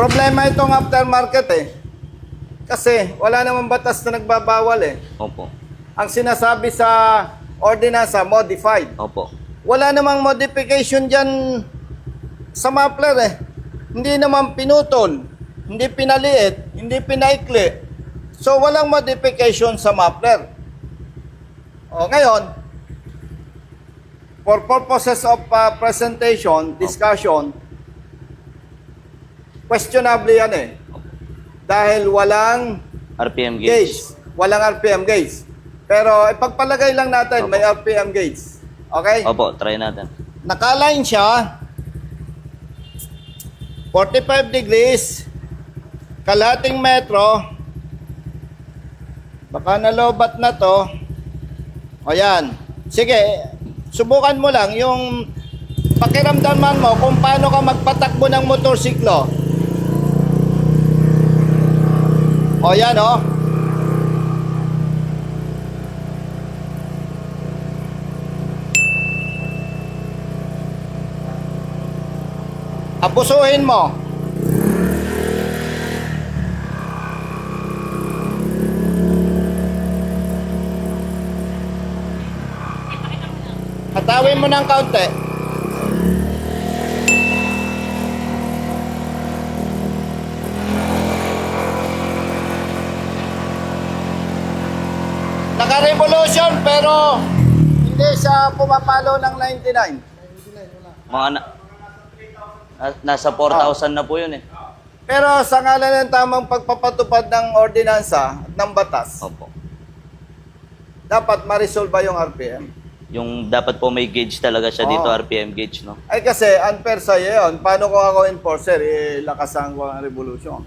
Problema itong aftermarket eh. Kasi wala namang batas na nagbabawal eh. Opo. Ang sinasabi sa ordinansa, modified. Opo. Wala namang modification dyan sa muffler eh. Hindi naman pinutol, hindi pinaliit, hindi pinaikli. So walang modification sa muffler. O ngayon, for purposes of uh, presentation, discussion, questionable yan eh. Dahil walang RPM gauge. gauge. Walang RPM gauge. Pero ipagpalagay lang natin, Opo. may RPM gauge. Okay? Opo, try natin. Nakaline siya 45 degrees kalating metro baka nalobat na to o yan sige subukan mo lang yung pakiramdaman mo kung paano ka magpatakbo ng motorsiklo o yan o abusuhin mo Hatawin mo ng kaunti. Naka-revolution pero hindi siya pumapalo ng 99. Mga na, na- nasa 4,000 na po yun eh. Pero sa ngalan ng tamang pagpapatupad ng ordinansa at ng batas, Opo. dapat ma-resolve yung RPM. Yung dapat po may gauge talaga siya dito, Oo. RPM gauge, no? Ay kasi unfair sa'yo yun. Paano kung ako enforcer, eh, lakasan ko ang revolution.